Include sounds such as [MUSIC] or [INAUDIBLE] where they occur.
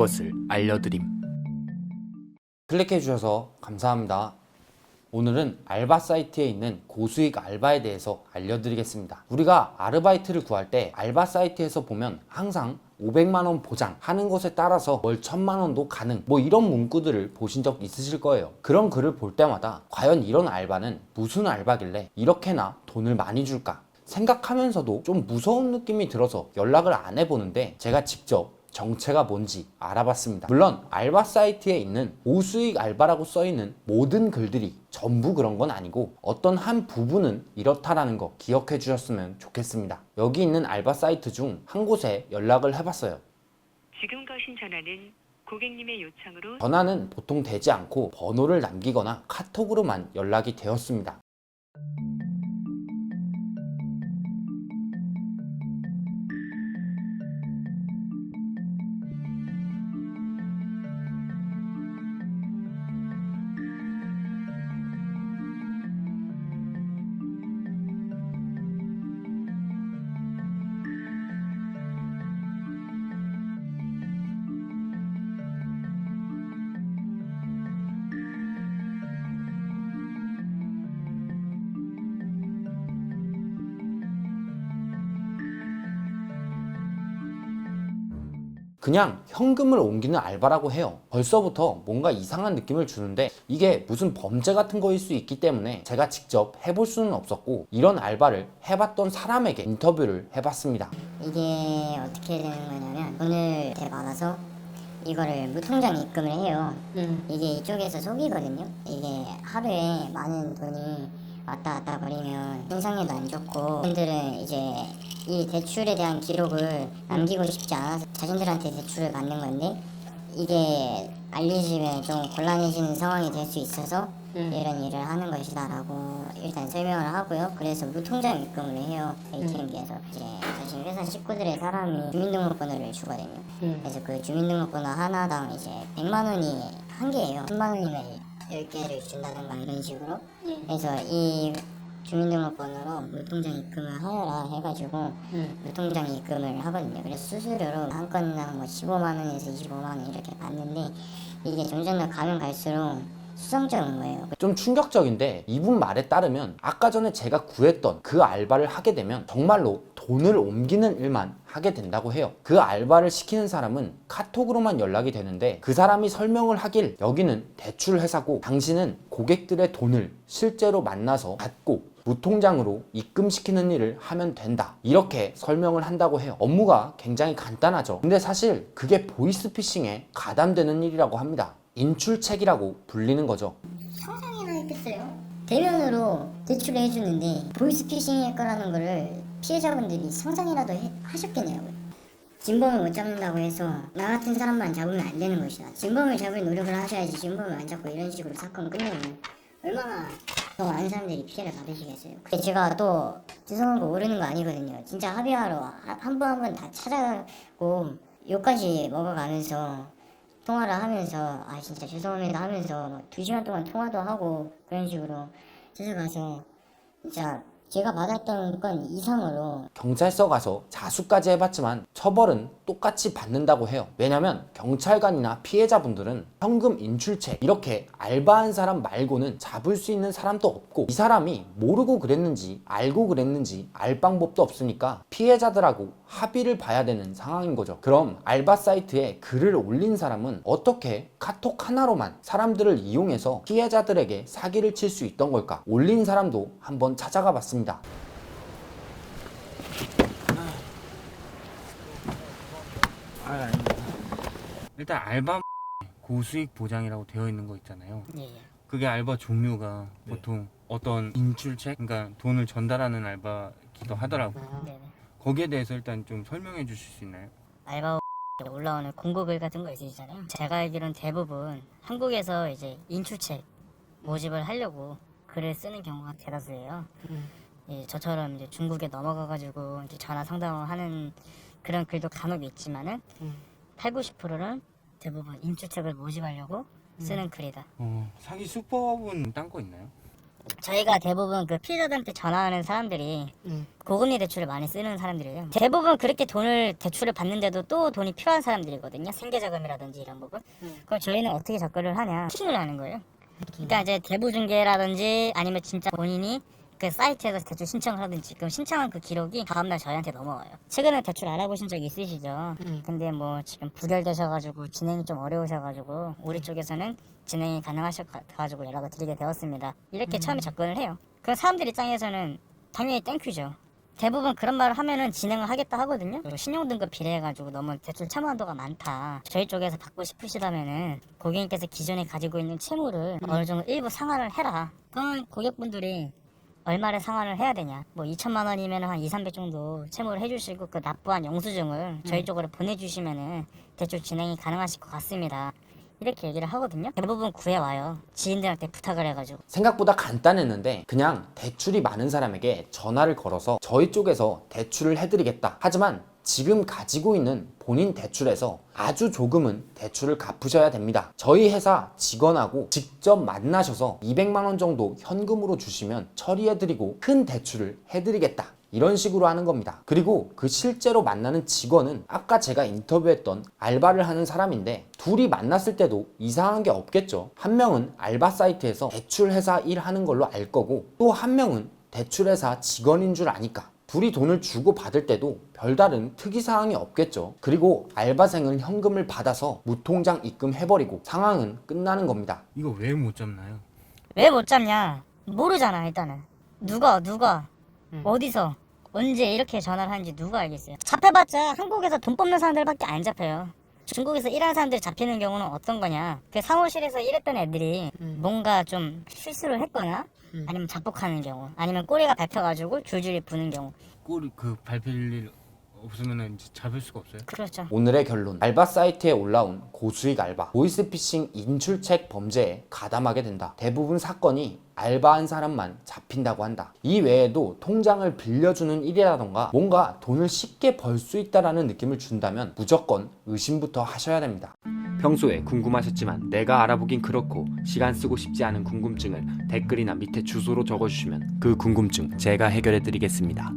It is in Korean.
그것을 알려드림. 클릭해 주셔서 감사합니다. 오늘은 알바 사이트에 있는 고수익 알바에 대해서 알려드리겠습니다. 우리가 아르바이트를 구할 때 알바 사이트에서 보면 항상 500만원 보장 하는 것에 따라서 월 1000만원도 가능 뭐 이런 문구들을 보신 적 있으실 거예요. 그런 글을 볼 때마다 과연 이런 알바는 무슨 알바길래 이렇게나 돈을 많이 줄까 생각하면서도 좀 무서운 느낌이 들어서 연락을 안 해보는데 제가 직접 정체가 뭔지 알아봤습니다. 물론 알바 사이트에 있는 고수익 알바라고 써있는 모든 글들이 전부 그런 건 아니고 어떤 한 부분은 이렇다라는 거 기억해 주셨으면 좋겠습니다. 여기 있는 알바 사이트 중 한 곳에 연락을 해봤어요. 지금 거신 전화는 고객님의 요청으로 전화는 보통 되지 않고 번호를 남기거나 카톡으로만 연락이 되었습니다. 그냥 현금을 옮기는 알바라고 해요. 벌써부터 뭔가 이상한 느낌을 주는데 이게 무슨 범죄 같은 거일 수 있기 때문에 제가 직접 해볼 수는 없었고 이런 알바를 해봤던 사람에게 인터뷰를 해봤습니다. 이게 어떻게 되는 거냐면 돈을 이렇게 받아서 이거를 무통장 입금을 해요. 이게 이쪽에서 속이거든요. 이게 하루에 많은 돈이 왔다 갔다 거리면 신상에도 안 좋고 분들은 이제 이 대출에 대한 기록을 남기고 싶지 않아서 자신들한테 대출을 받는 건데 이게 알려지면 좀 곤란해지는 상황이 될 수 있어서 이런 일을 하는 것이다라고 일단 설명을 하고요. 그래서 무통장 입금을 해요. ATM기에서 이제 자신 회사 식구들의 사람이 주민등록번호를 주거든요. 그래서 그 주민등록번호 하나당 이제 100만 원이 한 개예요. 10만 원이면 10개를 준다든가 이런 식으로. 그래서 이 주민등록번호로 무통장 입금을 하여라 해가지고 무통장 입금을 하거든요. 그래서 수수료로 한 건당 뭐 15만 원에서 25만 원 이렇게 받는데 이게 점점 더 가면 갈수록 수성적인 거예요. 좀 충격적인데 이분 말에 따르면 아까 전에 제가 구했던 그 알바를 하게 되면 정말로 돈을 옮기는 일만 하게 된다고 해요. 그 알바를 시키는 사람은 카톡으로만 연락이 되는데 그 사람이 설명을 하길 여기는 대출 회사고 당신은 고객들의 돈을 실제로 만나서 받고 무통장으로 입금시키는 일을 하면 된다. 이렇게 설명을 한다고 해요. 업무가 굉장히 간단하죠. 근데 사실 그게 보이스피싱에 가담되는 일이라고 합니다. 인출책이라고 불리는 거죠. 상상이나 했겠어요. 대면으로 대출을 해주는데 보이스피싱일 거라는 거를 피해자분들이 상상이라도 해- 하셨겠네요. 진범을 못 잡는다고 해서 나 같은 사람만 잡으면 안 되는 것이다. 진범을 잡을 노력을 하셔야지 진범을 안 잡고 이런 식으로 사건 끝내면 얼마나 더 많은 사람들이 피해를 받으시겠어요. 근데 제가 또 죄송한 거 모르는 거 아니거든요. 진짜 합의하러 한번한번다 찾아가고 욕까지 먹어가면서 통화를 하면서 아 진짜 죄송합니다 하면서 막 두 시간 동안 통화도 하고 그런 식으로 찾아가서 진짜 제가 받았던 건 이상으로 경찰서 가서 자수까지 해봤지만 처벌은 똑같이 받는다고 해요. 왜냐면 경찰관이나 피해자분들은 현금 인출책 이렇게 알바한 사람 말고는 잡을 수 있는 사람도 없고 이 사람이 모르고 그랬는지 알고 그랬는지 알 방법도 없으니까 피해자들하고 합의를 봐야 되는 상황인 거죠. 그럼 알바 사이트에 글을 올린 사람은 어떻게 카톡 하나로만 사람들을 이용해서 피해자들에게 사기를 칠 수 있던 걸까? 올린 사람도 한번 찾아가 봤습니다. 아, 아닙니다. 일단 알바 고수익 보장이라고 되어 있는 거 있잖아요. 예, 그게 알바 종류가 네. 보통 어떤 인출책, 그러니까 돈을 전달하는 알바기도 하더라고요. 네. 거기에 대해서 일단 좀 설명해 주실 수 있나요? 알바 [LAUGHS] 올라오는 공고글 같은 거 있으시잖아요. 제가 알기로는 대부분 한국에서 이제 인출책 모집을 하려고 글을 쓰는 경우가 대다수예요. 예, 저처럼 이제 중국에 넘어가가지고 이제 전화 상담을 하는 그런 글도 간혹 있지만은 8, 90%는 대부분 인출책을 모집하려고 쓰는 글이다. 어, 사기 수법은 딴 거 있나요? 저희가 대부분 그 피해자들한테 전화하는 사람들이 고금리 대출을 많이 쓰는 사람들이에요. 대부분 그렇게 돈을 대출을 받는데도 또 돈이 필요한 사람들이거든요. 생계자금이라든지 이런 부분. 그럼 저희는 어떻게 접근을 하냐? 피킹을 하는 거예요. 그러니까 이제 대부 중개라든지 아니면 진짜 본인이 그 사이트에서 대출 신청을 하든지 그럼 신청한 그 기록이 다음날 저희한테 넘어와요. 최근에 대출 알아보신 적 있으시죠? 근데 뭐 지금 부결되셔가지고 진행이 좀 어려우셔가지고 우리 쪽에서는 진행이 가능하셔가지고 연락을 드리게 되었습니다. 이렇게 처음에 접근을 해요. 그럼 사람들 입장에서는 당연히 땡큐죠. 대부분 그런 말을 하면은 진행을 하겠다 하거든요. 그리고 신용등급 비례해가지고 너무 대출 채무 한도가 많다. 저희 쪽에서 받고 싶으시다면은 고객님께서 기존에 가지고 있는 채무를 어느 정도 일부 상환을 해라. 그러면 고객분들이 얼마를 상환을 해야 되냐? 뭐 2천만 원이면 한 2, 300 정도 채무를 해주시고 그 납부한 영수증을 저희 쪽으로 보내주시면은 대출 진행이 가능하실 것 같습니다. 이렇게 얘기를 하거든요. 대부분 구해와요. 지인들한테 부탁을 해가지고. 생각보다 간단했는데 그냥 대출이 많은 사람에게 전화를 걸어서 저희 쪽에서 대출을 해드리겠다. 하지만 지금 가지고 있는 본인 대출에서 아주 조금은 대출을 갚으셔야 됩니다. 저희 회사 직원하고 직접 만나셔서 200만 원 정도 현금으로 주시면 처리해드리고 큰 대출을 해드리겠다. 이런 식으로 하는 겁니다. 그리고 그 실제로 만나는 직원은 아까 제가 인터뷰했던 알바를 하는 사람인데 둘이 만났을 때도 이상한 게 없겠죠. 한 명은 알바 사이트에서 대출회사 일 하는 걸로 알 거고 또 한 명은 대출회사 직원인 줄 아니까 둘이 돈을 주고 받을 때도 별다른 특이사항이 없겠죠. 그리고 알바생은 현금을 받아서 무통장 입금해버리고 상황은 끝나는 겁니다. 이거 왜 못 잡나요? 왜 못 잡냐? 모르잖아 일단은. 누가 누가 어디서 언제 이렇게 전화를 하는지 누가 알겠어요? 잡혀봤자 한국에서 돈 뽑는 사람들밖에 안 잡혀요. 중국에서 일하는 사람들이 잡히는 경우는 어떤 거냐? 그 사무실에서 일했던 애들이 뭔가 좀 실수를 했거나 아니면 자폭하는 경우 아니면 꼬리가 밟혀가지고 줄줄이 부는 경우. 꼬리 그 밟힐 일 없으면은 이제 잡을 수가 없어요? 그렇죠. 오늘의 결론. 알바 사이트에 올라온 고수익 알바. 보이스피싱 인출책 범죄에 가담하게 된다. 대부분 사건이 알바한 사람만 잡힌다고 한다. 이 외에도 통장을 빌려주는 일이라던가 뭔가 돈을 쉽게 벌 수 있다라는 느낌을 준다면 무조건 의심부터 하셔야 됩니다. 평소에 궁금하셨지만 내가 알아보긴 그렇고 시간 쓰고 싶지 않은 궁금증을 댓글이나 밑에 주소로 적어주시면 그 궁금증 제가 해결해 드리겠습니다